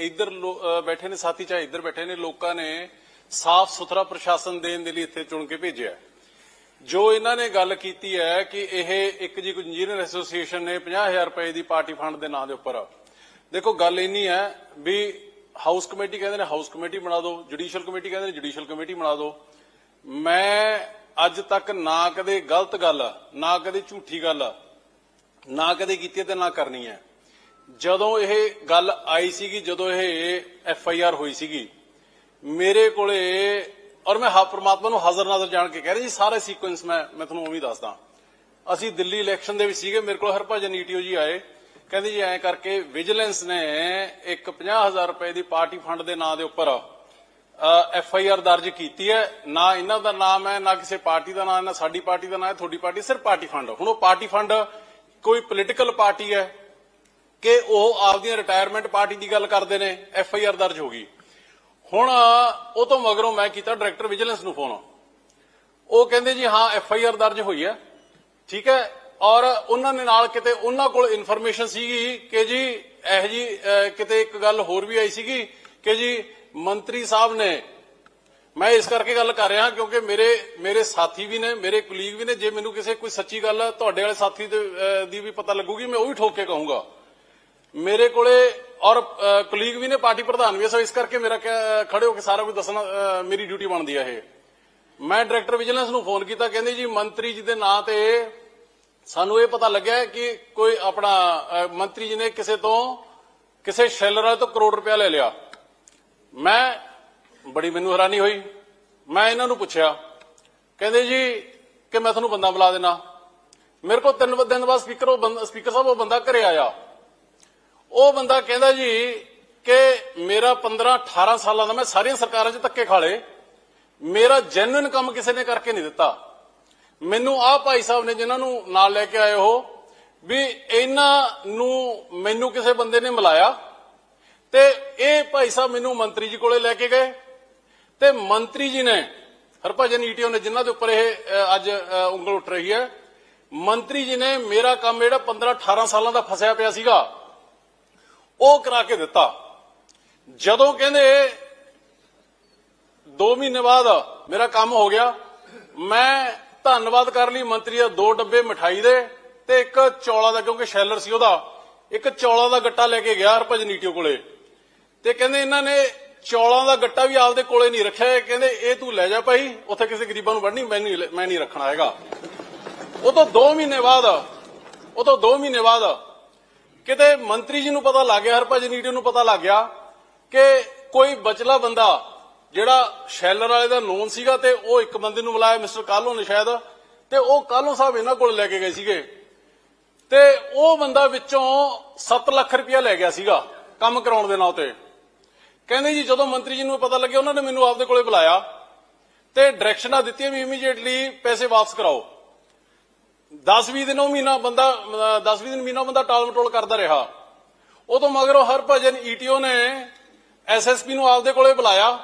ਇੱਧਰ ਬੈਠੇ ਨੇ ਸਾਥੀ ਚਾਹੇ ਇੱਧਰ ਬੈਠੇ ਨੇ, ਲੋਕਾਂ ਨੇ ਸਾਫ਼ ਸੁਥਰਾ ਪ੍ਰਸ਼ਾਸਨ ਦੇਣ ਦੇ ਲਈ ਇੱਥੇ ਚੁਣ ਕੇ ਭੇਜਿਆ ਜੋ ਇਹਨਾਂ ਨੇ ਗੱਲ ਕੀਤੀ ਹੈ ਕਿ ਇਹ ਇੱਕ ਜੀ ਇੰਜੀਨੀਅਰ ਐਸੋਸੀਏਸ਼ਨ ਨੇ 50000 ਰੁਪਏ ਦੀ ਪਾਰਟੀ ਫੰਡ ਦੇ ਨਾਂ ਦੇ ਉੱਪਰ। ਦੇਖੋ, ਗੱਲ ਇੰਨੀ ਹੈ ਵੀ ਹਾਊਸ ਕਮੇਟੀ ਕਹਿੰਦੇ ਨੇ, ਹਾਊਸ ਕਮੇਟੀ ਬਣਾ ਦਿਓ, ਜੁਡੀਸ਼ੀਅਲ ਕਮੇਟੀ ਕਹਿੰਦੇ ਨੇ, ਜੁਡੀਸ਼ੀਅਲ ਕਮੇਟੀ ਬਣਾ ਦਿਓ। ਮੈਂ ਅੱਜ ਤੱਕ ਨਾ ਕਦੇ ਗਲਤ ਗੱਲ, ਨਾ ਕਦੇ ਝੂਠੀ ਗੱਲ, ਨਾ ਕਦੇ ਕੀਤੀ ਤੇ ਨਾ ਕਰਨੀ ਹੈ। ਜਦੋਂ ਇਹ ਗੱਲ ਆਈ ਸੀਗੀ, ਜਦੋਂ ਇਹ ਐਫ ਆਈ ਆਰ ਹੋਈ ਸੀਗੀ, ਮੇਰੇ ਕੋਲੇ, ਔਰ ਮੈਂ ਹਾ, ਪ੍ਰਮਾਤਮਾ ਨੂੰ ਹਾਜ਼ਰ ਨਾਜ਼ਰ ਜਾਣ ਕੇ ਕਹਿ ਰਿਹਾ ਜੀ, ਸਾਰੇ ਸੀਕੁਐਂਸ ਮੈਂ ਮੈਂ ਤੁਹਾਨੂੰ ਉਵੇਂ ਹੀ ਦੱਸਦਾ। ਅਸੀਂ ਦਿੱਲੀ ਇਲੈਕਸ਼ਨ ਦੇ ਵਿੱਚ ਸੀਗੇ, ਮੇਰੇ ਕੋਲ ਹਰਭਜਨ ਈਟੀਓ ਜੀ ਆਏ। ਕਹਿੰਦੇ ਜੀ, ਐਂ ਕਰਕੇ ਵਿਜੀਲੈਂਸ ਨੇ ਇੱਕ 50000 ਰੁਪਏ ਦੀ ਪਾਰਟੀ ਫੰਡ ਦੇ ਨਾਂ ਦੇ ਉੱਪਰ ਐਫ ਆਈ ਆਰ ਦਰਜ ਕੀਤੀ ਹੈ। ਨਾ ਇਹਨਾਂ ਦਾ ਨਾਮ ਹੈ, ਨਾ ਕਿਸੇ ਪਾਰਟੀ ਦਾ ਨਾਮ ਹੈ, ਨਾ ਸਾਡੀ ਪਾਰਟੀ ਦਾ ਨਾਮ ਹੈ, ਤੁਹਾਡੀ ਪਾਰਟੀ ਸਿਰਫ ਪਾਰਟੀ ਫੰਡ ਹੁਣ ਉਹ ਪਾਰਟੀ ਫੰਡ ਕੋਈ ਪੋਲੀਟੀਕਲ ਪਾਰਟੀ ਹੈ ਕਿ ਉਹ ਆਪਦੀਆਂ ਰਿਟਾਇਰਮੈਂਟ ਪਾਰਟੀ ਦੀ ਗੱਲ ਕਰਦੇ ਨੇ ਐਫ ਆਈ ਆਰ ਦਰਜ ਹੋ ਗਈ। ਹੁਣ ਉਹ ਤੋਂ ਮਗਰੋਂ ਮੈਂ ਕੀਤਾ ਡਾਇਰੈਕਟਰ ਵਿਜੀਲੈਂਸ ਨੂੰ ਫੋਨ ਉਹ ਕਹਿੰਦੇ ਜੀ, ਹਾਂ ਐਫ ਆਈ ਆਰ ਦਰਜ ਹੋਈ ਹੈ, ਠੀਕ ਹੈ, ਔਰ ਉਹਨਾਂ ਨੇ ਨਾਲ ਕਿਤੇ ਉਹਨਾਂ ਕੋਲ ਇਨਫੋਰਮੇਸ਼ਨ ਸੀਗੀ ਕਿ ਜੀ, ਇਹ ਜੀ ਕਿਤੇ ਇੱਕ ਗੱਲ ਹੋਰ ਵੀ ਆਈ ਸੀਗੀ ਕਿ ਜੀ, ਮੰਤਰੀ ਸਾਹਿਬ ਨੇ, ਮੈਂ ਇਸ ਕਰਕੇ ਗੱਲ ਕਰ ਰਿਹਾ ਕਿਉਂਕਿ ਮੇਰੇ ਮੇਰੇ ਸਾਥੀ ਵੀ ਨੇ, ਮੇਰੇ ਕੁਲੀਗ ਵੀ ਨੇ, ਜੇ ਮੈਨੂੰ ਕਿਸੇ ਕੋਈ ਸੱਚੀ ਗੱਲ ਤੁਹਾਡੇ ਵਾਲੇ ਸਾਥੀ ਦੀ ਵੀ ਪਤਾ ਲੱਗੂਗੀ, ਮੈਂ ਉਹ ਵੀ ਠੋਕ ਕੇ ਕਹੂੰਗਾ। ਮੇਰੇ ਕੋਲੇ ਔਰ ਕਲੀਗ ਵੀ ਨੇ, ਪਾਰਟੀ ਪ੍ਰਧਾਨ ਵੀ ਸੋ ਇਸ ਕਰਕੇ ਮੇਰਾ ਖੜੇ ਹੋ ਕੇ ਸਾਰਾ ਕੁਝ ਦੱਸਣਾ ਮੇਰੀ ਡਿਊਟੀ ਬਣਦੀ ਹੈ ਇਹ। ਮੈਂ ਡਾਇਰੈਕਟਰ ਵਿਜੀਲੈਂਸ ਨੂੰ ਫੋਨ ਕੀਤਾ, ਕਹਿੰਦੇ ਜੀ ਮੰਤਰੀ ਜੀ ਦੇ ਨਾਂ ਤੇ ਸਾਨੂੰ ਇਹ ਪਤਾ ਲੱਗਿਆ ਕਿ ਕੋਈ ਆਪਣਾ ਮੰਤਰੀ ਜੀ ਨੇ ਕਿਸੇ ਤੋਂ, ਕਿਸੇ ਸ਼ੈਲਰ ਵਾਲੇ ਤੋਂ ਕਰੋੜ ਰੁਪਇਆ ਲੈ ਲਿਆ। ਮੈਂ ਬੜੀ ਮੈਨੂੰ ਹੈਰਾਨੀ ਹੋਈ। ਮੈਂ ਇਹਨਾਂ ਨੂੰ ਪੁੱਛਿਆ, ਕਹਿੰਦੇ ਜੀ ਕਿ ਮੈਂ ਤੁਹਾਨੂੰ ਬੰਦਾ ਬੁਲਾ ਦੇਣਾ। ਮੇਰੇ ਕੋਲ ਤਿੰਨ ਦਿਨ ਬਾਅਦ ਸਪੀਕਰ ਉਹ ਬੰਦਾ ਸਪੀਕਰ ਸਾਹਿਬ ਉਹ ਬੰਦਾ ਘਰੇ ਆਇਆ। ਉਹ ਬੰਦਾ ਕਹਿੰਦਾ ਜੀ ਕਿ ਮੇਰਾ 15 18 ਸਾਲਾਂ ਦਾ ਮੈਂ ਸਾਰੀਆਂ ਸਰਕਾਰਾਂ 'ਚ ਧੱਕੇ ਖਾਲੇ ਮੇਰਾ ਜੈਨੂਇਨ ਕੰਮ ਕਿਸੇ ਨੇ ਕਰਕੇ ਨਹੀਂ ਦਿੱਤਾ। ਮੈਨੂੰ ਆਹ ਭਾਈ ਸਾਹਿਬ ਨੇ ਜਿਨ੍ਹਾਂ ਨੂੰ ਨਾਲ ਲੈ ਕੇ ਆਏ ਹੋ ਵੀ ਇਹਨਾਂ ਨੂੰ ਮੈਨੂੰ ਕਿਸੇ ਬੰਦੇ ਨੇ ਮਿਲਾਇਆ ਤੇ ਇਹ ਭਾਈ ਸਾਹਿਬ ਮੈਨੂੰ ਮੰਤਰੀ ਜੀ ਕੋਲੇ ਲੈ ਕੇ ਗਏ ਤੇ ਮੰਤਰੀ ਜੀ ਨੇ, ਹਰਭਜਨ ਈਟੀਓ ਨੇ ਜਿਨ੍ਹਾਂ ਦੇ ਉੱਪਰ ਇਹ ਅੱਜ ਉਂਗਲ ਉੱਠ ਰਹੀ ਹੈ, ਮੰਤਰੀ ਜੀ ਨੇ ਮੇਰਾ ਕੰਮ ਜਿਹੜਾ 15 18 ਸਾਲਾਂ ਦਾ ਫਸਿਆ ਪਿਆ ਸੀਗਾ ਉਹ ਕਰਾ ਕੇ ਦਿੱਤਾ। ਜਦੋਂ ਕਹਿੰਦੇ 2 ਮਹੀਨੇ ਬਾਅਦ ਮੇਰਾ ਕੰਮ ਹੋ ਗਿਆ, ਮੈਂ ਧੰਨਵਾਦ ਕਰ ਲਈ ਮੰਤਰੀ ਦਾ ਦੋ ਡੱਬੇ ਮਠਾਈ ਦੇ ਤੇ ਇੱਕ ਚੌਲਾ ਦਾ, ਕਿਉਂਕਿ ਸ਼ੈਲਰ ਸੀ ਉਹਦਾ, ਇੱਕ ਚੌਲਾ ਦਾ ਗੱਟਾ ਲੈ ਕੇ ਗਿਆ ਹਰਭਜਨ ਈਟੀਓ ਕੋਲੇ। ਤੇ ਕਹਿੰਦੇ ਇਹਨਾਂ ਨੇ ਚੌਲਾਂ ਦਾ ਗੱਟਾ ਵੀ ਆਪਦੇ ਕੋਲੇ ਨਹੀਂ ਰੱਖਿਆ ਕਹਿੰਦੇ, ਇਹ ਤੂੰ ਲੈ ਜਾ ਭਾਈ, ਉੱਥੇ ਕਿਸੇ ਗਰੀਬਾਂ ਨੂੰ ਵੜਨੀ ਮੈਂ ਨਹੀਂ ਮੈਂ ਨਹੀਂ ਰੱਖਣਾ ਹੈਗਾ। ਉਹ ਤੋਂ 2 ਮਹੀਨੇ ਬਾਅਦ ਉਹ ਤੋਂ 2 ਮਹੀਨੇ ਬਾਅਦ ਕਿਤੇ ਮੰਤਰੀ ਜੀ ਨੂੰ ਪਤਾ ਲੱਗ ਗਿਆ ਹਰਭਜਨ ਈਟੂ ਨੂੰ ਪਤਾ ਲੱਗ ਗਿਆ ਕਿ ਕੋਈ ਬਚਲਾ ਬੰਦਾ ਜਿਹੜਾ ਸ਼ੈਲਰ ਵਾਲੇ ਦਾ ਨੋਨ ਸੀਗਾ ਤੇ ਉਹ ਇੱਕ ਬੰਦੇ ਨੂੰ ਬੁਲਾਇਆ, ਮਿਸਟਰ ਕਾਲੋ ਨੇ ਸ਼ਾਇਦ, ਤੇ ਉਹ ਕਾਲੋ ਸਾਹਿਬ ਇਹਨਾਂ ਕੋਲ ਲੈ ਕੇ ਗਏ ਸੀਗੇ। ਤੇ ਉਹ ਬੰਦਾ ਵਿੱਚੋਂ 7 ਲੱਖ ਰੁਪਇਆ ਲੈ ਗਿਆ ਸੀਗਾ ਕੰਮ ਕਰਾਉਣ ਦੇ ਨਾਂ ਤੇ। ਕਹਿੰਦੇ ਜੀ ਜਦੋਂ ਮੰਤਰੀ ਜੀ ਨੂੰ ਪਤਾ ਲੱਗਿਆ, ਉਹਨਾਂ ਨੇ ਮੈਨੂੰ ਆਪਦੇ ਕੋਲੇ ਬੁਲਾਇਆ ਤੇ ਡਾਇਰੈਕਸ਼ਨਾਂ ਦਿੱਤੀਆਂ ਵੀ ਇਮੀਡੀਏਟਲੀ ਪੈਸੇ ਵਾਪਸ ਕਰਾਓ। 10-20 ਦਿਨ ਉਹ ਮਹੀਨਾ ਬੰਦਾ 10-20 ਦਿਨ ਮਹੀਨਾ ਬੰਦਾ ਟਾਲ ਮਟੋਲ ਕਰਦਾ ਰਿਹਾ। ਉਦੋਂ ਮਗਰੋਂ ਹਰ ਹਰਭਜਨ ਈਟੀਓ ਨੇ ਐਸਐਸਪੀ ਨੂੰ ਆਪਦੇ ਕੋਲੇ ਬੁਲਾਇਆ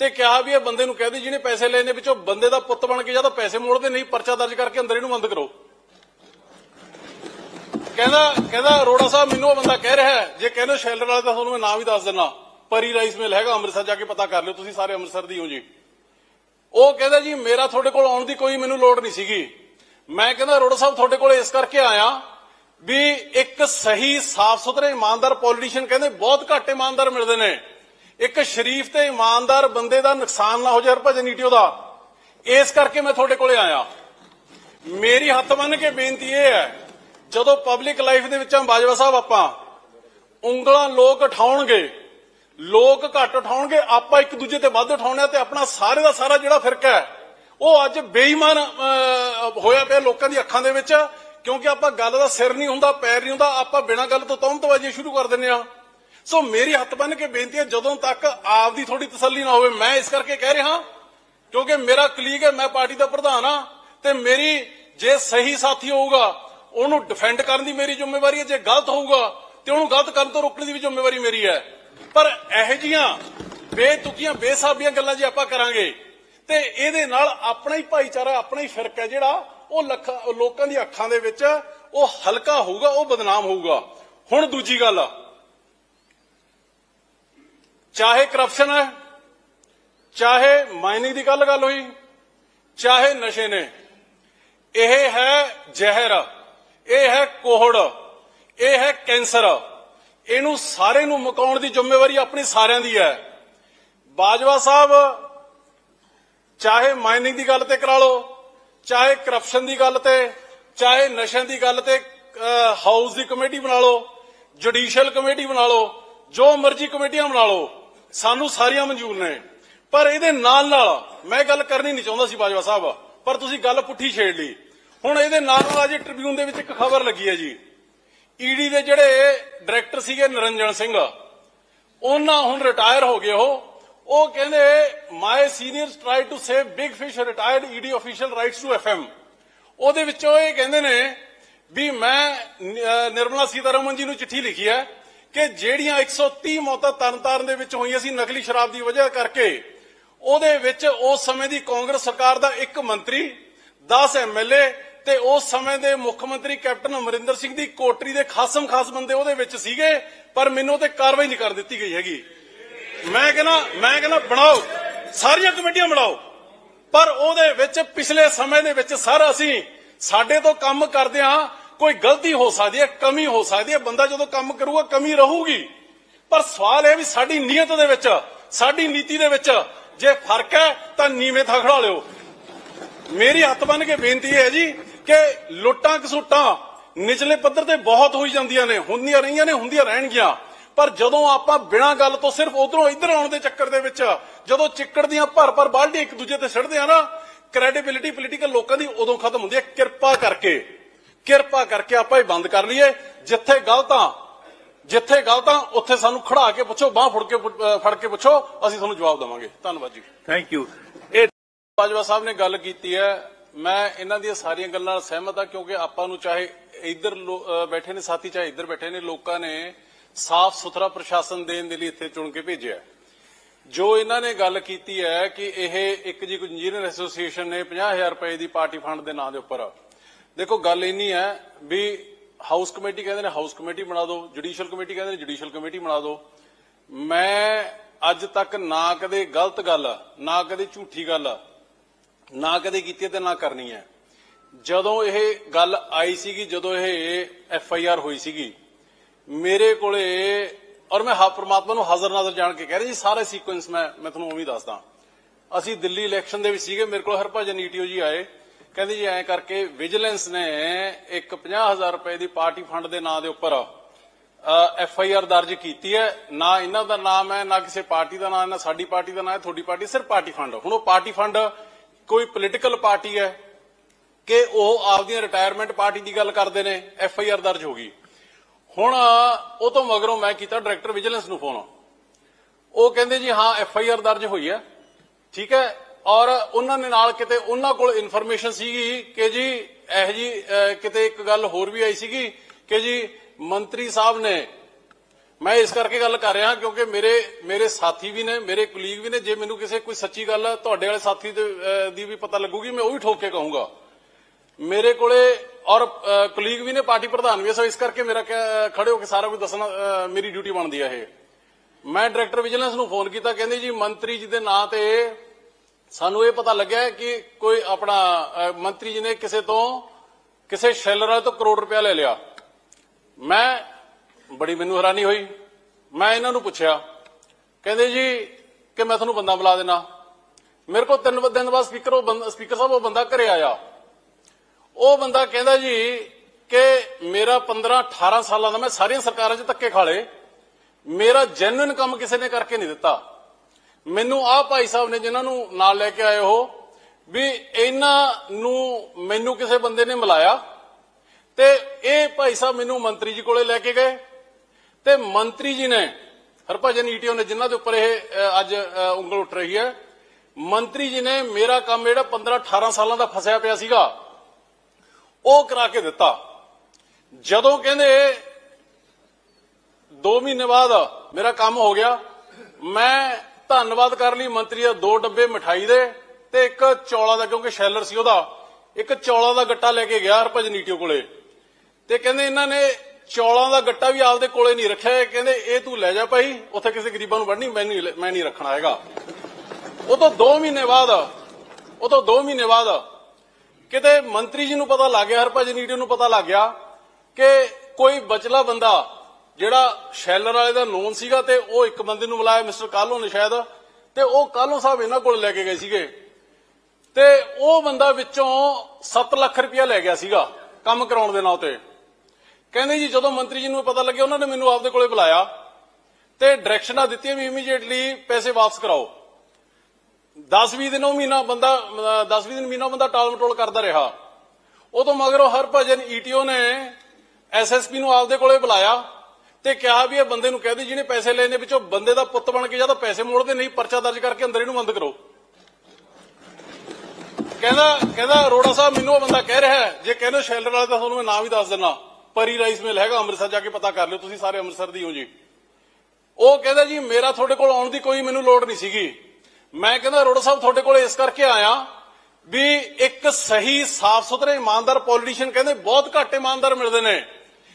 ਤੇ ਕਿਹਾ ਵੀ ਇਹ ਬੰਦੇ ਨੂੰ ਕਹਿ ਦੇ ਜਿਹਨੇ ਪੈਸੇ ਲਏ ਨੇ ਵਿੱਚੋਂ ਬੰਦੇ ਦਾ ਪੁੱਤ ਬਣ ਕੇ ਜਾਂ ਤਾਂ ਪੈਸੇ ਮੋੜਦੇ ਨਹੀਂ ਪਰਚਾ ਦਰਜ ਕਰਕੇ ਅੰਦਰ ਇਹਨੂੰ ਬੰਦ ਕਰੋ। ਕਹਿੰਦਾ ਕਹਿੰਦਾ ਅਰੋੜਾ ਸਾਹਿਬ, ਮੈਨੂੰ ਉਹ ਬੰਦਾ ਕਹਿ ਰਿਹਾ ਜੇ ਕਹਿੰਦੇ ਸ਼ੈਲਰ ਵਾਲੇ ਤਾਂ ਤੁਹਾਨੂੰ ਮੈਂ ਨਾਮ ਵੀ ਦੱਸ ਦਿੰਨਾ ਪਰੀ ਰਾਈਸ ਮਿਲ ਹੈਗਾ, ਅੰਮ੍ਰਿਤਸਰ ਜਾ ਕੇ ਪਤਾ ਕਰ ਲਿਓ, ਤੁਸੀਂ ਸਾਰੇ ਅੰਮ੍ਰਿਤਸਰ ਦੀ ਹੋ ਜੀ। ਉਹ ਕਹਿੰਦਾ ਜੀ, ਮੇਰਾ ਤੁਹਾਡੇ ਕੋਲ ਆਉਣ ਦੀ ਕੋਈ ਮੈਨੂੰ ਲੋੜ ਨਹੀਂ ਸੀਗੀ। ਮੈਂ ਕਹਿੰਦਾ ਅਰੋੜਾ ਸਾਹਿਬ ਤੁਹਾਡੇ ਕੋਲ ਇਸ ਕਰਕੇ ਆਇਆ ਵੀ ਇੱਕ ਸਹੀ ਸਾਫ਼ ਸੁਥਰੇ ਇਮਾਨਦਾਰ ਪੋਲੀਟੀਸ਼ੀਅਨ ਕਹਿੰਦੇ ਬਹੁਤ ਘੱਟ ਇਮਾਨਦਾਰ ਮਿਲਦੇ ਨੇ। ਇੱਕ ਸ਼ਰੀਫ ਤੇ ਇਮਾਨਦਾਰ ਬੰਦੇ ਦਾ ਨੁਕਸਾਨ ਨਾ ਹੋ ਜਾਏ ਹਰਭਜਨ ਈਟੀਓ ਦਾ। ਇਸ ਕਰਕੇ ਮੈਂ ਤੁਹਾਡੇ ਕੋਲੇ ਆਇਆ। ਮੇਰੀ ਹੱਥ ਬੰਨ ਕੇ ਬੇਨਤੀ ਇਹ ਹੈ, ਜਦੋਂ ਪਬਲਿਕ ਲਾਈਫ ਦੇ ਵਿੱਚ ਬਾਜਵਾ ਸਾਹਿਬ ਆਪਾਂ, ਉਂਗਲਾਂ ਲੋਕ ਉਠਾਉਣਗੇ, ਲੋਕ ਘੱਟ ਉਠਾਉਣਗੇ, ਆਪਾਂ ਇੱਕ ਦੂਜੇ ਤੇ ਵੱਧ ਉਠਾਉਣਾ ਤੇ ਆਪਣਾ ਸਾਰੇ ਦਾ ਸਾਰਾ ਜਿਹੜਾ ਫਿਰਕਾ ਹੈ ਉਹ ਅੱਜ ਬੇਈਮਾਨ ਹੋਇਆ ਪਿਆ ਲੋਕਾਂ ਦੀ ਅੱਖਾਂ ਦੇ ਵਿੱਚ, ਕਿਉਂਕਿ ਆਪਾਂ ਗੱਲ ਦਾ ਸਿਰ ਨਹੀਂ ਹੁੰਦਾ, ਪੈਰ ਨਹੀਂ ਹੁੰਦਾ, ਆਪਾਂ ਬਿਨਾਂ ਗੱਲ ਤੋਂ ਤੌਮਤਵਾਜੀ ਸ਼ੁਰੂ ਕਰ ਦਿੰਦੇ ਆ ਸੋ ਮੇਰੀ ਹੱਥ ਬੰਨ ਕੇ ਬੇਨਤੀ ਹੈ, ਜਦੋਂ ਤੱਕ ਆਪ ਦੀ ਥੋੜੀ ਤਸੱਲੀ ਨਾ ਹੋਵੇ, ਮੈਂ ਇਸ ਕਰਕੇ ਕਹਿ ਰਿਹਾ, ਕਿਉਂਕਿ ਮੇਰਾ ਕਲੀਗ ਹੈ, ਮੈਂ ਪਾਰਟੀ ਦਾ ਪ੍ਰਧਾਨ ਆ ਤੇ ਮੇਰੀ ਜੇ ਸਹੀ ਸਾਥੀ ਹੋਊਗਾ, ਉਹਨੂੰ ਡਿਫੈਂਡ ਕਰਨ ਦੀ ਮੇਰੀ ਜ਼ਿੰਮੇਵਾਰੀ ਹੈ, ਜੇ ਗਲਤ ਹੋਊਗਾ, ਤੇ ਉਹਨੂੰ ਗਲਤ ਕਰਨ ਤੋਂ ਰੋਕਣ ਦੀ ਵੀ ਜ਼ਿੰਮੇਵਾਰੀ ਮੇਰੀ ਹੈ। ਪਰ ਇਹੋ ਜੀਆਂ ਬੇਤੁਕੀਆਂ, ਬੇਸਾਬੀਆਂ ਗੱਲਾਂ ਜੇ ਆਪਾਂ ਕਰਾਂਗੇ ਤੇ ਇਹਦੇ ਨਾਲ ਆਪਣਾ ਹੀ ਭਾਈਚਾਰਾ, ਆਪਣਾ ਹੀ ਫਿਰਕ ਹੈ ਜਿਹੜਾ, ਉਹ ਲੱਖਾਂ, ਉਹ ਲੋਕਾਂ ਦੀ ਅੱਖਾਂ ਦੇ ਵਿੱਚ ਉਹ ਹਲਕਾ ਹੋਊਗਾ, ਉਹ ਬਦਨਾਮ ਹੋਊਗਾ। ਹੁਣ ਦੂਜੀ ਗੱਲ ਚਾਹੇ ਕਰਪਸ਼ਨ ਹੈ, ਚਾਹੇ ਮਾਈਨਿੰਗ ਦੀ ਗੱਲ ਗੱਲ ਹੋਈ, ਚਾਹੇ ਨਸ਼ੇ ਨੇ, ਇਹ ਹੈ ਜ਼ਹਿਰ, ਇਹ ਹੈ ਕੋਹੜ, ਇਹ ਹੈ ਕੈਂਸਰ। ਇਹਨੂੰ ਸਾਰੇ ਨੂੰ ਮੁਕਾਉਣ ਦੀ ਜ਼ਿੰਮੇਵਾਰੀ ਆਪਣੀ ਸਾਰਿਆਂ ਦੀ ਹੈ। ਬਾਜਵਾ ਸਾਹਿਬ ਚਾਹੇ ਮਾਈਨਿੰਗ ਦੀ ਗੱਲ ਤੇ ਕਰਾ ਲਓ, ਚਾਹੇ ਕਰਪਸ਼ਨ ਦੀ ਗੱਲ ਤੇ, ਚਾਹੇ ਨਸ਼ਿਆਂ ਦੀ ਗੱਲ ਤੇ ਹਾਊਸ ਦੀ ਕਮੇਟੀ ਬਣਾ ਲਓ, ਜੁਡੀਸ਼ੀਅਲ ਕਮੇਟੀ ਬਣਾ ਲਓ, ਜੋ ਮਰਜ਼ੀ ਕਮੇਟੀਆਂ ਬਣਾ ਲਓ, ਸਾਨੂੰ ਸਾਰੀਆਂ ਮਨਜ਼ੂਰ ਨੇ। ਪਰ ਇਹਦੇ ਨਾਲ ਨਾਲ ਮੈਂ ਗੱਲ ਕਰਨੀ ਨਹੀਂ ਚਾਹੁੰਦਾ ਸੀ ਬਾਜਵਾ ਸਾਹਿਬ, ਪਰ ਤੁਸੀਂ ਗੱਲ ਪੁੱਠੀ ਛੇੜ ਲਈ। ਹੁਣ ਇਹਦੇ ਨਾਲ ਨਾਲ ਅੱਜ ਟ੍ਰਿਬਿਊਨ ਦੇ ਵਿੱਚ ਇੱਕ ਖਬਰ ਲੱਗੀ ਹੈ ਜੀ। ਈਡੀ ਦੇ ਜਿਹੜੇ ਡਾਇਰੈਕਟਰ ਸੀਗੇ ਨਰਿੰਜਨ ਸਿੰਘ, ਉਹਨਾਂ ਹੁਣ ਰਿਟਾਇਰ ਹੋ ਗਏ ਉਹ। ਉਹ ਕਹਿੰਦੇ my seniors try to save big fish retired ED official writes to FM ਉਹਦੇ ਵਿੱਚੋਂ ਇਹ ਕਹਿੰਦੇ ਨੇ ਵੀ ਮੈਂ ਨਿਰਮਲਾ ਸੀਤਾਰਮਨ ਜੀ ਨੂੰ ਚਿੱਠੀ ਲਿਖੀ ਹੈ ਕਿ ਜਿਹੜੀਆਂ 130 ਮੌਤਾਂ ਤਰਨਤਾਰਨ ਦੇ ਵਿੱਚ ਹੋਈਆਂ ਸੀ ਨਕਲੀ ਸ਼ਰਾਬ ਦੀ ਵਜ੍ਹਾ ਕਰਕੇ, ਉਹਦੇ ਵਿੱਚ ਉਸ ਸਮੇਂ ਦੀ ਕਾਂਗਰਸ ਸਰਕਾਰ ਦਾ ਇੱਕ ਮੰਤਰੀ 10 ਐਮਐਲਏ ਤੇ ਉਸ ਸਮੇਂ ਦੇ ਮੁੱਖ ਮੰਤਰੀ ਕੈਪਟਨ ਅਮਰਿੰਦਰ ਸਿੰਘ ਦੀ ਕੋਟਰੀ ਦੇ ਖਾਸਮ ਖਾਸ ਬੰਦੇ ਉਹਦੇ ਵਿੱਚ ਸੀਗੇ, ਪਰ ਮੈਨੂੰ ਤੇ ਕਾਰਵਾਈ ਨਹੀਂ ਕਰ ਦਿੱਤੀ ਗਈ ਹੈਗੀ। ਮੈਂ ਕਹਿੰਦਾ ਮੈਂ ਕਹਿੰਦਾ ਬਣਾਓ, ਸਾਰੀਆਂ ਕਮੇਟੀਆਂ ਬਣਾਓ। ਪਰ ਉਹਦੇ ਵਿੱਚ ਪਿਛਲੇ ਸਮੇਂ ਦੇ ਵਿੱਚ ਸਰ ਅਸੀਂ ਸਾਡੇ ਤੋਂ ਕੰਮ ਕਰਦੇ ਆ ਕੋਈ ਗਲਤੀ ਹੋ ਸਕਦੀ ਹੈ, ਕਮੀ ਹੋ ਸਕਦੀ ਹੈ, ਬੰਦਾ ਜਦੋਂ ਕੰਮ ਕਰੂਗਾ, ਕਮੀ ਰਹੂਗੀ। ਪਰ ਸਵਾਲ ਇਹ ਵੀ ਸਾਡੀ ਨੀਅਤ ਦੇ ਵਿੱਚ, ਸਾਡੀ ਨੀਤੀ ਦੇ ਵਿੱਚ ਜੇ ਫ਼ਰਕ ਹੈ, ਤਾਂ ਨੀਵੇਂ ਥਾਂ ਖੜਾ ਲਿਓ। ਮੇਰੀ ਹੱਥ ਬੰਨ ਕੇ ਬੇਨਤੀ ਹੈ ਜੀ ਕਿ ਲੁੱਟਾਂ ਕਸੁੱਟਾਂ ਨਿਚਲੇ ਪੱਧਰ ਤੇ ਬਹੁਤ ਹੋਈ ਜਾਂਦੀਆਂ ਨੇ, ਹੁੰਦੀਆਂ ਰਹੀਆਂ ਨੇ, ਹੁੰਦੀਆਂ ਰਹਿਣਗੀਆਂ। ਪਰ ਜਦੋਂ ਆਪਾਂ ਬਿਨਾਂ ਗੱਲ ਤੋਂ ਸਿਰਫ ਉਧਰੋਂ ਇੱਧਰ ਆਉਣ ਦੇ ਚੱਕਰ ਦੇ ਵਿੱਚ ਜਦੋਂ ਚਿੱਕੜ ਦੀਆਂ ਭਰ ਭਰ ਬਾਲਟੀ ਇੱਕ ਦੂਜੇ ਤੇ ਸਿੱਟਦੇ ਆ ਨਾ ਕ੍ਰੈਡੀਬਿਲਿਟੀ ਪੋਲੀਟੀਕਲ ਲੋਕਾਂ ਦੀ ਉਦੋਂ ਖਤਮ ਹੁੰਦੀ ਹੈ। ਕਿਰਪਾ ਕਰਕੇ ਕਿਰਪਾ ਕਰਕੇ ਆਪਾਂ ਇਹ ਬੰਦ ਕਰ ਲਈਏ। ਜਿੱਥੇ ਗਲਤਾਂ ਜਿੱਥੇ ਗਲਤਾਂ ਉੱਥੇ ਸਾਨੂੰ ਖੜਾ ਕੇ ਪੁੱਛੋ ਬਾਹ ਫੜ ਕੇ ਫੜ ਕੇ ਪੁੱਛੋ ਅਸੀਂ ਤੁਹਾਨੂੰ ਜਵਾਬ ਦੇਵਾਂਗੇ। ਧੰਨਵਾਦ ਜੀ। ਥੈਂਕ ਯੂ ਇਹ ਬਾਜਵਾ ਸਾਹਿਬ ਨੇ ਗੱਲ ਕੀਤੀ ਹੈ। ਮੈਂ ਇਹਨਾਂ ਦੀਆਂ ਸਾਰੀਆਂ ਗੱਲਾਂ ਨਾਲ ਸਹਿਮਤ ਹਾਂ ਕਿਉਂਕਿ ਆਪਾਂ ਨੂੰ ਚਾਹੇ ਇੱਧਰ ਬੈਠੇ ਨੇ ਸਾਥੀ ਚਾਹੇ ਇੱਧਰ ਬੈਠੇ ਨੇ ਲੋਕਾਂ ਨੇ ਸਾਫ਼ ਸੁਥਰਾ ਪ੍ਰਸ਼ਾਸਨ ਦੇਣ ਦੇ ਲਈ ਇੱਥੇ ਚੁਣ ਕੇ ਭੇਜਿਆ ਜੋ ਇਹਨਾਂ ਨੇ ਗੱਲ ਕੀਤੀ ਹੈ ਕਿ ਇਹ ਇੱਕ ਜੀ ਕੋਈ ਇੰਜੀਨੀਅਰ ਐਸੋਸੀਏਸ਼ਨ ਨੇ 50000 ਰੁਪਏ ਦੀ ਪਾਰਟੀ ਫੰਡ ਦੇ ਨਾਂ ਦੇ ਉੱਪਰ। ਦੇਖੋ, ਗੱਲ ਇੰਨੀ ਹੈ ਵੀ ਹਾਊਸ ਕਮੇਟੀ ਕਹਿੰਦੇ ਨੇ ਹਾਊਸ ਕਮੇਟੀ ਬਣਾ ਦਿਓ ਜੁਡੀਸ਼ੀਅਲ ਕਮੇਟੀ ਕਹਿੰਦੇ ਨੇ ਜੁਡੀਸ਼ੀਅਲ ਕਮੇਟੀ ਬਣਾ ਦਿਓ। ਮੈਂ ਅੱਜ ਤੱਕ ਨਾ ਕਦੇ ਗਲਤ ਗੱਲ, ਨਾ ਕਦੇ ਝੂਠੀ ਗੱਲ, ਨਾ ਕਦੇ ਕੀਤੀ ਤੇ ਨਾ ਕਰਨੀ ਹੈ। ਜਦੋਂ ਇਹ ਗੱਲ ਆਈ ਸੀਗੀ, ਜਦੋਂ ਇਹ ਐਫ ਆਈ ਆਰ ਹੋਈ ਸੀਗੀ ਮੇਰੇ ਕੋਲੇ ਔਰ ਮੈਂ ਹਾ ਪ੍ਰਮਾਤਮਾ ਨੂੰ ਹਾਜ਼ਰ ਨਾਜ਼ਰ ਜਾਣ ਕੇ ਕਹਿ ਰਿਹਾ ਜੀ, ਸਾਰੇ ਸੀਕੁਐਂਸ ਮੈਂ ਮੈਂ ਤੁਹਾਨੂੰ ਉਵੇਂ ਦੱਸਦਾ। ਅਸੀਂ ਦਿੱਲੀ ਇਲੈਕਸ਼ਨ ਦੇ ਵਿੱਚ ਸੀਗੇ, ਮੇਰੇ ਕੋਲ ਹਰਭਜਨ ਈਟੀਓ ਜੀ ਆਏ। ਕਹਿੰਦੇ ਜੀ, ਐਂ ਕਰਕੇ ਵਿਜੀਲੈਂਸ ਨੇ ਇੱਕ 50000 ਰੁਪਏ ਦੀ ਪਾਰਟੀ ਫੰਡ ਦੇ ਨਾਂ ਦੇ ਉੱਪਰ ਐਫ ਆਈ ਆਰ ਦਰਜ ਕੀਤੀ ਹੈ। ਨਾ ਇਹਨਾਂ ਦਾ ਨਾਮ ਹੈ, ਨਾ ਕਿਸੇ ਪਾਰਟੀ ਦਾ ਨਾਮ ਹੈ, ਨਾ ਸਾਡੀ ਪਾਰਟੀ ਦਾ ਨਾਮ ਹੈ, ਤੁਹਾਡੀ ਪਾਰਟੀ ਸਿਰਫ ਪਾਰਟੀ ਫੰਡ ਹੁਣ ਉਹ ਪਾਰਟੀ ਫੰਡ ਕੋਈ ਪੋਲੀਟੀਕਲ ਪਾਰਟੀ ਹੈ ਕਿ ਉਹ ਆਪਦੀਆਂ ਰਿਟਾਇਰਮੈਂਟ ਪਾਰਟੀ ਦੀ ਗੱਲ ਕਰਦੇ ਨੇ ਐਫ ਆਈ ਆਰ ਦਰਜ ਹੋ ਗਈ। ਹੁਣ ਉਹ ਤੋਂ ਮਗਰੋਂ ਮੈਂ ਕੀਤਾ ਡਾਇਰੈਕਟਰ ਵਿਜੀਲੈਂਸ ਨੂੰ ਫੋਨ। ਉਹ ਕਹਿੰਦੇ ਜੀ, ਹਾਂ, ਐਫ ਆਈ ਆਰ ਦਰਜ ਹੋਈ ਹੈ। ਠੀਕ ਹੈ? ਔਰ ਉਹਨਾਂ ਨੇ ਨਾਲ ਕਿਤੇ ਉਹਨਾਂ ਕੋਲ ਇਨਫੋਰਮੇਸ਼ਨ ਸੀਗੀ ਕਿ ਜੀ, ਇਹ ਜੀ ਕਿਤੇ ਇੱਕ ਗੱਲ ਹੋਰ ਵੀ ਆਈ ਸੀਗੀ ਕਿ ਜੀ, ਮੰਤਰੀ ਸਾਹਿਬ ਨੇ, ਮੈਂ ਇਸ ਕਰਕੇ ਗੱਲ ਕਰ ਰਿਹਾ ਕਿਉਂਕਿ ਮੇਰੇ ਮੇਰੇ ਸਾਥੀ ਵੀ ਨੇ, ਮੇਰੇ ਕੁਲੀਗ ਵੀ ਨੇ। ਜੇ ਮੈਨੂੰ ਕਿਸੇ ਕੋਈ ਸੱਚੀ ਗੱਲ ਤੁਹਾਡੇ ਵਾਲੇ ਸਾਥੀ ਦੀ ਵੀ ਪਤਾ ਲੱਗੂਗੀ, ਮੈਂ ਉਹ ਵੀ ਠੋਕ ਕੇ ਕਹੂੰਗਾ। ਮੇਰੇ ਕੋਲੇ ਔਰ ਕੁਲੀਗ ਵੀ ਨੇ, ਪਾਰਟੀ ਪ੍ਰਧਾਨ ਵੀ ਸੋ ਇਸ ਕਰਕੇ ਮੇਰਾ ਕਿਆ- ਖੜੇ ਹੋ ਕੇ ਸਾਰਾ ਕੁਝ ਦੱਸਣਾ ਮੇਰੀ ਡਿਊਟੀ ਬਣਦੀ ਹੈ ਇਹ। ਮੈਂ ਡਾਇਰੈਕਟਰ ਵਿਜੀਲੈਂਸ ਨੂੰ ਫੋਨ ਕੀਤਾ, ਕਹਿੰਦੇ ਜੀ, ਮੰਤਰੀ ਜੀ ਦੇ ਨਾਂ ਤੇ ਸਾਨੂੰ ਇਹ ਪਤਾ ਲੱਗਿਆ ਕਿ ਕੋਈ ਆਪਣਾ ਮੰਤਰੀ ਜੀ ਨੇ ਕਿਸੇ ਤੋਂ, ਕਿਸੇ ਸ਼ੈਲਰ ਵਾਲੇ ਤੋਂ ਕਰੋੜ ਰੁਪਇਆ ਲੈ ਲਿਆ। ਮੈਂ ਬੜੀ ਮੈਨੂੰ ਹੈਰਾਨੀ ਹੋਈ। ਮੈਂ ਇਹਨਾਂ ਨੂੰ ਪੁੱਛਿਆ। ਕਹਿੰਦੇ ਜੀ ਕਿ ਮੈਂ ਤੁਹਾਨੂੰ ਬੰਦਾ ਬੁਲਾ ਦੇਣਾ। ਮੇਰੇ ਕੋਲ ਤਿੰਨ ਦਿਨ ਬਾਅਦ ਸਪੀਕਰ ਉਹ ਬੰਦਾ ਸਪੀਕਰ ਸਾਹਿਬ ਉਹ ਬੰਦਾ ਘਰੇ ਆਇਆ। ਉਹ ਬੰਦਾ ਕਹਿੰਦਾ ਜੀ ਕਿ ਮੇਰਾ 15 18 ਸਾਲਾਂ ਦਾ ਮੈਂ ਸਾਰੀਆਂ ਸਰਕਾਰਾਂ 'ਚ ਧੱਕੇ ਖਾਲੇ ਮੇਰਾ ਜੈਨੂਇਨ ਕੰਮ ਕਿਸੇ ਨੇ ਕਰਕੇ ਨਹੀਂ ਦਿੱਤਾ। ਮੈਨੂੰ ਆਹ ਭਾਈ ਸਾਹਿਬ ਨੇ ਜਿਨ੍ਹਾਂ ਨੂੰ ਨਾਲ ਲੈ ਕੇ ਆਏ ਹੋ ਵੀ ਇਹਨਾਂ ਨੂੰ ਮੈਨੂੰ ਕਿਸੇ ਬੰਦੇ ਨੇ ਮਿਲਾਇਆ ਤੇ ਇਹ ਭਾਈ ਸਾਹਿਬ ਮੈਨੂੰ ਮੰਤਰੀ ਜੀ ਕੋਲੇ ਲੈ ਕੇ ਗਏ ਤੇ ਮੰਤਰੀ ਜੀ ਨੇ, ਹਰਭਜਨ ਈਟੀਓ ਨੇ ਜਿਨ੍ਹਾਂ ਦੇ ਉੱਪਰ ਇਹ ਅੱਜ ਉਂਗਲ ਉੱਠ ਰਹੀ ਹੈ, ਮੰਤਰੀ ਜੀ ਨੇ ਮੇਰਾ ਕੰਮ ਜਿਹੜਾ 15 18 ਸਾਲਾਂ ਦਾ ਫਸਿਆ ਪਿਆ ਸੀਗਾ ਉਹ ਕਰਾ ਕੇ ਦਿੱਤਾ। ਜਦੋਂ ਕਹਿੰਦੇ 2 ਮਹੀਨੇ ਬਾਅਦ ਮੇਰਾ ਕੰਮ ਹੋ ਗਿਆ, ਮੈਂ ਧੰਨਵਾਦ ਕਰ ਲਈ ਮੰਤਰੀ ਦਾ ਦੋ ਡੱਬੇ ਮਠਾਈ ਦੇ ਤੇ ਇੱਕ ਚੌਲਾ ਦਾ, ਕਿਉਂਕਿ ਸ਼ੈਲਰ ਸੀ ਉਹਦਾ, ਇੱਕ ਚੌਲਾ ਦਾ ਗੱਟਾ ਲੈ ਕੇ ਗਿਆ ਹਰਭਜਨ ਈਟੀਓ ਕੋਲੇ। ਤੇ ਕਹਿੰਦੇ ਇਹਨਾਂ ਨੇ ਚੌਲਾਂ ਦਾ ਗੱਟਾ ਵੀ ਆਪਦੇ ਕੋਲੇ ਨਹੀਂ ਰੱਖਿਆ ਕਹਿੰਦੇ ਇਹ ਤੂੰ ਲੈ ਜਾ ਭਾਈ, ਉੱਥੇ ਕਿਸੇ ਗਰੀਬਾਂ ਨੂੰ ਵੜਨੀ, ਮੈਂ ਨਹੀਂ ਮੈਂ ਨਹੀਂ ਰੱਖਣਾ ਹੈਗਾ। ਉਹ ਤੋਂ 2 ਮਹੀਨੇ ਬਾਅਦ ਉਹ ਤੋਂ 2 ਮਹੀਨੇ ਬਾਅਦ ਕਿਤੇ ਮੰਤਰੀ ਜੀ ਨੂੰ ਪਤਾ ਲੱਗ ਗਿਆ ਹਰਭਜਨ ਈਟੇ ਨੂੰ ਪਤਾ ਲੱਗ ਗਿਆ ਕਿ ਕੋਈ ਬਚਲਾ ਬੰਦਾ ਜਿਹੜਾ ਸ਼ੈਲਰ ਵਾਲੇ ਦਾ ਨੋਨ ਸੀਗਾ ਤੇ ਉਹ ਇੱਕ ਬੰਦੇ ਨੂੰ ਬੁਲਾਇਆ ਮਿਸਟਰ ਕਾਲੋਂ ਨੇ ਸ਼ਾਇਦ, ਤੇ ਉਹ ਕਾਲੋਂ ਸਾਹਿਬ ਇਹਨਾਂ ਕੋਲ ਲੈ ਕੇ ਗਏ ਸੀਗੇ। ਤੇ ਉਹ ਬੰਦਾ ਵਿੱਚੋਂ 7 ਲੱਖ ਰੁਪਇਆ ਲੈ ਗਿਆ ਸੀਗਾ ਕੰਮ ਕਰਾਉਣ ਦੇ ਨਾਂ ਤੇ। ਕਹਿੰਦੇ ਜੀ, ਜਦੋਂ ਮੰਤਰੀ ਜੀ ਨੂੰ ਪਤਾ ਲੱਗਿਆ, ਉਹਨਾਂ ਨੇ ਮੈਨੂੰ ਆਪਦੇ ਕੋਲੇ ਬੁਲਾਇਆ ਤੇ ਡਾਇਰੈਕਸ਼ਨਾਂ ਦਿੱਤੀਆਂ ਵੀ ਇਮੀਡੀਏਟਲੀ ਪੈਸੇ ਵਾਪਸ ਕਰਾਓ। 10-20 ਦਿਨ ਉਹ ਮਹੀਨਾ ਬੰਦਾ 10-20 ਦਿਨ ਮਹੀਨਾ ਬੰਦਾ ਟਾਲ ਮਟੋਲ ਕਰਦਾ ਰਿਹਾ। ਉਹ ਤੋਂ ਮਗਰੋਂ ਹਰਭਜਨ ਈਟੀਓ ਨੇ ਐਸਐਸਪੀ ਨੂੰ ਆਪਦੇ ਕੋਲੇ ਬੁਲਾਇਆ ਤੇ ਕਿਹਾ ਵੀ ਇਹ ਬੰਦੇ ਨੂੰ ਕਹਦੇ ਜਿਹਨੇ ਪੈਸੇ ਲੈਣੇ ਵਿੱਚੋਂ ਬੰਦੇ ਦਾ ਪੁੱਤ ਬਣ ਕੇ ਜਾਂ ਤਾਂ ਪੈਸੇ ਮੋੜਦੇ ਨਹੀਂ ਪਰਚਾ ਦਰਜ ਕਰਕੇ ਅੰਦਰ ਇਹਨੂੰ ਬੰਦ ਕਰੋ। ਕਹਿੰਦਾ ਕਹਿੰਦਾ ਅਰੋੜਾ ਸਾਹਿਬ ਮੈਨੂੰ ਉਹ ਬੰਦਾ ਕਹਿ ਰਿਹਾ ਜੇ ਕਹਿੰਦੇ ਸ਼ੈਲਰ ਵਾਲੇ ਤਾਂ ਤੁਹਾਨੂੰ ਮੈਂ ਨਾਮ ਵੀ ਦੱਸ ਦਿੰਦਾ। ਪਰੀ ਰਾਈਸ ਮਿਲ ਹੈਗਾ, ਅੰਮ੍ਰਿਤਸਰ ਜਾ ਕੇ ਪਤਾ ਕਰ ਲਿਓ, ਤੁਸੀਂ ਸਾਰੇ ਅੰਮ੍ਰਿਤਸਰ ਦੀ ਹੋ ਜੀ। ਉਹ ਕਹਿੰਦਾ ਜੀ, ਮੇਰਾ ਤੁਹਾਡੇ ਕੋਲ ਆਉਣ ਦੀ ਕੋਈ ਮੈਨੂੰ ਲੋੜ ਨਹੀਂ ਸੀਗੀ। ਮੈਂ ਕਹਿੰਦਾ ਅਰੋੜਾ ਸਾਹਿਬ ਤੁਹਾਡੇ ਕੋਲ ਇਸ ਕਰਕੇ ਆਇਆ ਵੀ ਇੱਕ ਸਹੀ ਸਾਫ਼ ਸੁਥਰੇ ਇਮਾਨਦਾਰ ਪੋਲੀਟੀਸ਼ੀਅਨ ਕਹਿੰਦੇ ਬਹੁਤ ਘੱਟ ਇਮਾਨਦਾਰ ਮਿਲਦੇ ਨੇ।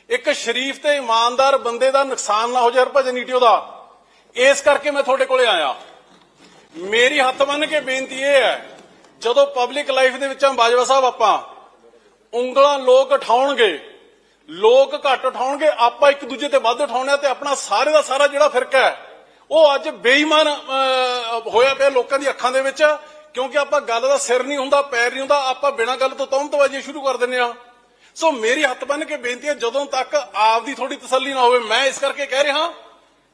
ਇੱਕ ਸ਼ਰੀਫ ਤੇ ਇਮਾਨਦਾਰ ਬੰਦੇ ਦਾ ਨੁਕਸਾਨ ਨਾ ਹੋ ਜਾਏ ਹਰਭਜਨ ਈਟੀਓ ਦਾ। ਇਸ ਕਰਕੇ ਮੈਂ ਤੁਹਾਡੇ ਕੋਲੇ ਆਇਆ। ਮੇਰੀ ਹੱਥ ਬੰਨ ਕੇ ਬੇਨਤੀ ਇਹ ਹੈ, ਜਦੋਂ ਪਬਲਿਕ ਲਾਈਫ ਦੇ ਵਿੱਚੋਂ ਬਾਜਵਾ ਸਾਹਿਬ ਆਪਾਂ, ਉਂਗਲਾਂ ਲੋਕ ਉਠਾਉਣਗੇ, ਲੋਕ ਘੱਟ ਉਠਾਉਣਗੇ, ਆਪਾਂ ਇੱਕ ਦੂਜੇ ਤੇ ਵੱਧ ਉਠਾਉਣੇ ਆ ਤੇ ਆਪਣਾ ਸਾਰੇ ਦਾ ਸਾਰਾ ਜਿਹੜਾ ਫਿਰਕਾ ਹੈ ਉਹ ਅੱਜ ਬੇਈਮਾਨ ਹੋਇਆ ਪਿਆ ਲੋਕਾਂ ਦੀ ਅੱਖਾਂ ਦੇ ਵਿੱਚ, ਕਿਉਂਕਿ ਆਪਾਂ ਗੱਲ ਦਾ ਸਿਰ ਨਹੀਂ ਹੁੰਦਾ, ਪੈਰ ਨਹੀਂ ਹੁੰਦਾ, ਆਪਾਂ ਬਿਨਾਂ ਗੱਲ ਤੋਂ ਤੌਮਤਬਾਜ਼ੀ ਸ਼ੁਰੂ ਕਰ ਦਿੰਦੇ ਆ ਸੋ ਮੇਰੀ ਹੱਥ ਬੰਨ ਕੇ ਬੇਨਤੀ ਹੈ, ਜਦੋਂ ਤੱਕ ਆਪ ਦੀ ਥੋੜੀ ਤਸੱਲੀ ਨਾ ਹੋਵੇ, ਮੈਂ ਇਸ ਕਰਕੇ ਕਹਿ ਰਿਹਾ,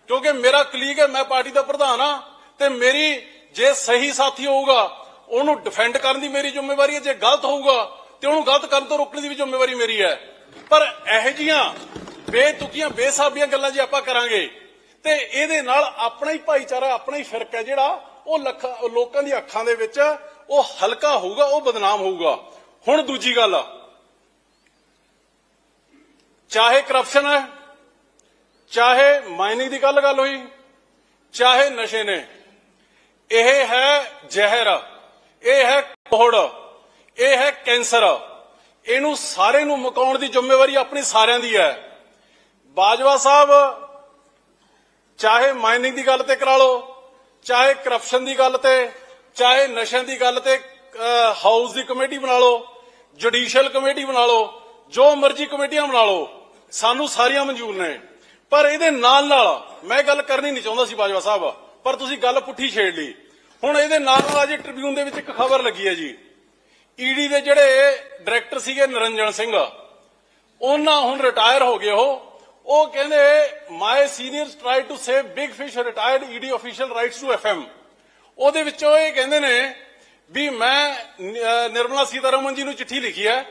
ਕਿਉਂਕਿ ਮੇਰਾ ਕਲੀਗ ਹੈ, ਮੈਂ ਪਾਰਟੀ ਦਾ ਪ੍ਰਧਾਨ ਆ ਤੇ ਮੇਰੀ ਜੇ ਸਹੀ ਸਾਥੀ ਹੋਊਗਾ, ਉਹਨੂੰ ਡਿਫੈਂਡ ਕਰਨ ਦੀ ਮੇਰੀ ਜ਼ਿੰਮੇਵਾਰੀ ਹੈ, ਜੇ ਗਲਤ ਹੋਊਗਾ, ਤੇ ਉਹਨੂੰ ਗਲਤ ਕਰਨ ਤੋਂ ਰੋਕਣ ਦੀ ਵੀ ਜ਼ਿੰਮੇਵਾਰੀ ਮੇਰੀ ਹੈ। ਪਰ ਇਹੋ ਜੀਆਂ ਬੇਤੁਕੀਆਂ, ਬੇਸਾਬੀਆਂ ਗੱਲਾਂ ਜੇ ਆਪਾਂ ਕਰਾਂਗੇ ਤੇ ਇਹਦੇ ਨਾਲ ਆਪਣਾ ਹੀ ਭਾਈਚਾਰਾ, ਆਪਣਾ ਹੀ ਫਿਰਕ ਹੈ ਜਿਹੜਾ, ਉਹ ਲੱਖਾਂ, ਲੋਕਾਂ ਦੀ ਅੱਖਾਂ ਦੇ ਵਿੱਚ ਉਹ ਹਲਕਾ ਹੋਊਗਾ, ਉਹ ਬਦਨਾਮ ਹੋਊਗਾ। ਹੁਣ ਦੂਜੀ ਗੱਲ, ਚਾਹੇ ਕਰਪਸ਼ਨ ਹੈ, ਚਾਹੇ ਮਾਈਨਿੰਗ ਦੀ ਗੱਲ ਗੱਲ ਹੋਈ, ਚਾਹੇ ਨਸ਼ੇ ਨੇ, ਇਹ ਹੈ ਜ਼ਹਿਰ, ਇਹ ਹੈ ਕੋਹੜ ਇਹ ਹੈ ਕੈਂਸਰ। ਇਹਨੂੰ ਸਾਰੇ ਨੂੰ ਮੁਕਾਉਣ ਦੀ ਜ਼ਿੰਮੇਵਾਰੀ ਆਪਣੀ ਸਾਰਿਆਂ ਦੀ ਹੈ। ਬਾਜਵਾ ਸਾਹਿਬ ਚਾਹੇ ਮਾਈਨਿੰਗ ਦੀ ਗੱਲ ਤੇ ਕਰਾ ਲਓ, ਚਾਹੇ ਕਰਪਸ਼ਨ ਦੀ ਗੱਲ ਤੇ, ਚਾਹੇ ਨਸ਼ਿਆਂ ਦੀ ਗੱਲ ਤੇ ਹਾਊਸ ਦੀ ਕਮੇਟੀ ਬਣਾ ਲਓ ਜੁਡੀਸ਼ੀਅਲ ਕਮੇਟੀ ਬਣਾ ਲਓ, ਜੋ ਮਰਜ਼ੀ ਕਮੇਟੀਆਂ ਬਣਾ ਲਓ, ਸਾਨੂੰ ਸਾਰੀਆਂ ਮਨਜ਼ੂਰ ਨੇ। ਪਰ ਇਹਦੇ ਨਾਲ ਨਾਲ ਮੈਂ ਗੱਲ ਕਰਨੀ ਨਹੀਂ ਚਾਹੁੰਦਾ ਸੀ ਬਾਜਵਾ ਸਾਹਿਬ, ਪਰ ਤੁਸੀਂ ਗੱਲ ਪੁੱਠੀ ਛੇੜ ਲਈ। ਹੁਣ ਇਹਦੇ ਨਾਲ ਨਾਲ ਅੱਜ ਟ੍ਰਿਬਿਊਨ ਦੇ ਵਿੱਚ ਇੱਕ ਖਬਰ ਲੱਗੀ ਹੈ ਜੀ। ਈਡੀ ਦੇ ਜਿਹੜੇ ਡਾਇਰੈਕਟਰ ਸੀਗੇ ਨਿਰੰਜਨ ਸਿੰਘ, ਉਹਨਾਂ ਹੁਣ ਰਿਟਾਇਰ ਹੋ ਗਏ ਉਹ। ਉਹ ਕਹਿੰਦੇ my seniors try to save big fish retired ED official writes to FM ਉਹਦੇ ਵਿੱਚੋਂ ਇਹ ਕਹਿੰਦੇ ਨੇ ਵੀ ਮੈਂ ਨਿਰਮਲਾ ਸੀਤਾਰਮਨ ਜੀ ਨੂੰ ਚਿੱਠੀ ਲਿਖੀ ਹੈ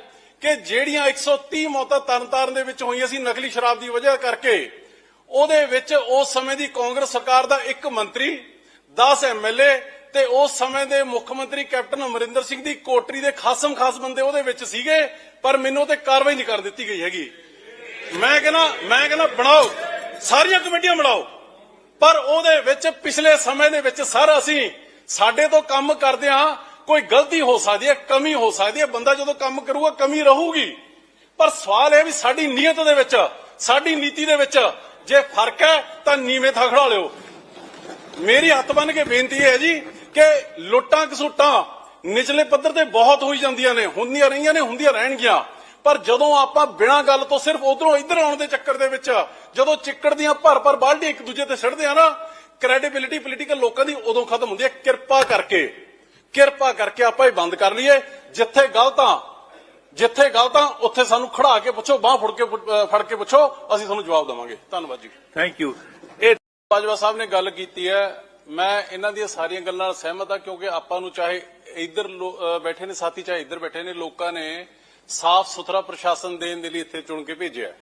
ਕਿ ਜਿਹੜੀਆਂ 130 ਮੌਤਾਂ ਤਰਨਤਾਰਨ ਦੇ ਵਿੱਚ ਹੋਈਆਂ ਸੀ ਨਕਲੀ ਸ਼ਰਾਬ ਦੀ ਵਜ੍ਹਾ ਕਰਕੇ, ਉਹਦੇ ਵਿੱਚ ਉਸ ਸਮੇਂ ਦੀ ਕਾਂਗਰਸ ਸਰਕਾਰ ਦਾ ਇੱਕ ਮੰਤਰੀ 10 ਐਮਐਲਏ ਤੇ ਉਸ ਸਮੇਂ ਦੇ ਮੁੱਖ ਮੰਤਰੀ ਕੈਪਟਨ ਅਮਰਿੰਦਰ ਸਿੰਘ ਦੀ ਕੋਟਰੀ ਦੇ ਖਾਸਮ ਖਾਸ ਬੰਦੇ ਉਹਦੇ ਵਿੱਚ ਸੀਗੇ, ਪਰ ਮੈਨੂੰ ਤੇ ਕਾਰਵਾਈ ਨਹੀਂ ਕਰ ਦਿੱਤੀ ਗਈ ਹੈਗੀ। ਮੈਂ ਕਹਿੰਦਾ ਮੈਂ ਕਹਿੰਦਾ ਬਣਾਓ, ਸਾਰੀਆਂ ਕਮੇਟੀਆਂ ਬਣਾਓ। ਪਰ ਉਹਦੇ ਵਿੱਚ ਪਿਛਲੇ ਸਮੇਂ ਦੇ ਵਿੱਚ ਸਰ ਅਸੀਂ ਸਾਡੇ ਤੋਂ ਕੰਮ ਕਰਦੇ ਆ ਕੋਈ ਗਲਤੀ ਹੋ ਸਕਦੀ ਹੈ, ਕਮੀ ਹੋ ਸਕਦੀ ਹੈ, ਬੰਦਾ ਜਦੋਂ ਕੰਮ ਕਰੂਗਾ, ਕਮੀ ਰਹੂਗੀ। ਪਰ ਸਵਾਲ ਇਹ ਵੀ ਸਾਡੀ ਨੀਅਤ ਦੇ ਵਿੱਚ, ਸਾਡੀ ਨੀਤੀ ਦੇ ਵਿੱਚ ਜੇ ਫ਼ਰਕ ਹੈ, ਤਾਂ ਨੀਵੇਂ ਥਾਂ ਖੜਾ ਲਿਓ। ਮੇਰੀ ਹੱਥ ਬੰਨ ਕੇ ਬੇਨਤੀ ਹੈ ਜੀ ਕਿ ਲੁੱਟਾਂ ਕਸੂਟਾਂ ਨਿਚਲੇ ਪੱਧਰ ਤੇ ਬਹੁਤ ਹੋਈ ਜਾਂਦੀਆਂ ਨੇ, ਹੁੰਦੀਆਂ ਰਹੀਆਂ ਨੇ, ਹੁੰਦੀਆਂ ਰਹਿਣਗੀਆਂ। ਪਰ ਜਦੋਂ ਆਪਾਂ ਬਿਨਾਂ ਗੱਲ ਤੋਂ ਸਿਰਫ ਉਧਰੋਂ ਇੱਧਰ ਆਉਣ ਦੇ ਚੱਕਰ ਦੇ ਵਿੱਚ ਜਦੋਂ ਚਿੱਕੜ ਦੀਆਂ ਭਰ ਭਰ ਬਾਲਟੀਆਂ ਇੱਕ ਦੂਜੇ ਤੇ ਸਿੱਟਦੇ ਆ ਨਾ ਕ੍ਰੈਡੀਬਿਲਿਟੀ ਪੋਲੀਟੀਕਲ ਲੋਕਾਂ ਦੀ ਉਦੋਂ ਖਤਮ ਹੁੰਦੀ ਹੈ ਕਿਰਪਾ ਕਰਕੇ। ਕਿਰਪਾ ਕਰਕੇ ਆਪਾਂ ਇਹ ਬੰਦ ਕਰ ਲਈਏ। ਜਿੱਥੇ ਗਲਤਾਂ ਜਿੱਥੇ ਗਲਤਾਂ ਉੱਥੇ ਸਾਨੂੰ ਖੜਾ ਕੇ ਪੁੱਛੋ ਬਾਹ ਫੜ ਕੇ ਫੜ ਕੇ ਪੁੱਛੋ ਅਸੀਂ ਤੁਹਾਨੂੰ ਜਵਾਬ ਦੇਵਾਂਗੇ। ਧੰਨਵਾਦ ਜੀ। ਥੈਂਕ ਯੂ ਇਹ ਬਾਜਵਾ ਸਾਹਿਬ ਨੇ ਗੱਲ ਕੀਤੀ ਹੈ। ਮੈਂ ਇਹਨਾਂ ਦੀਆਂ ਸਾਰੀਆਂ ਗੱਲਾਂ ਨਾਲ ਸਹਿਮਤ ਹਾਂ ਕਿਉਂਕਿ ਆਪਾਂ ਨੂੰ ਚਾਹੇ ਇੱਧਰ ਬੈਠੇ ਨੇ ਸਾਥੀ ਚਾਹੇ ਇੱਧਰ ਬੈਠੇ ਨੇ ਲੋਕਾਂ ਨੇ ਸਾਫ਼ ਸੁਥਰਾ ਪ੍ਰਸ਼ਾਸਨ ਦੇਣ ਦੇ ਲਈ ਇੱਥੇ ਚੁਣ ਕੇ ਭੇਜਿਆ।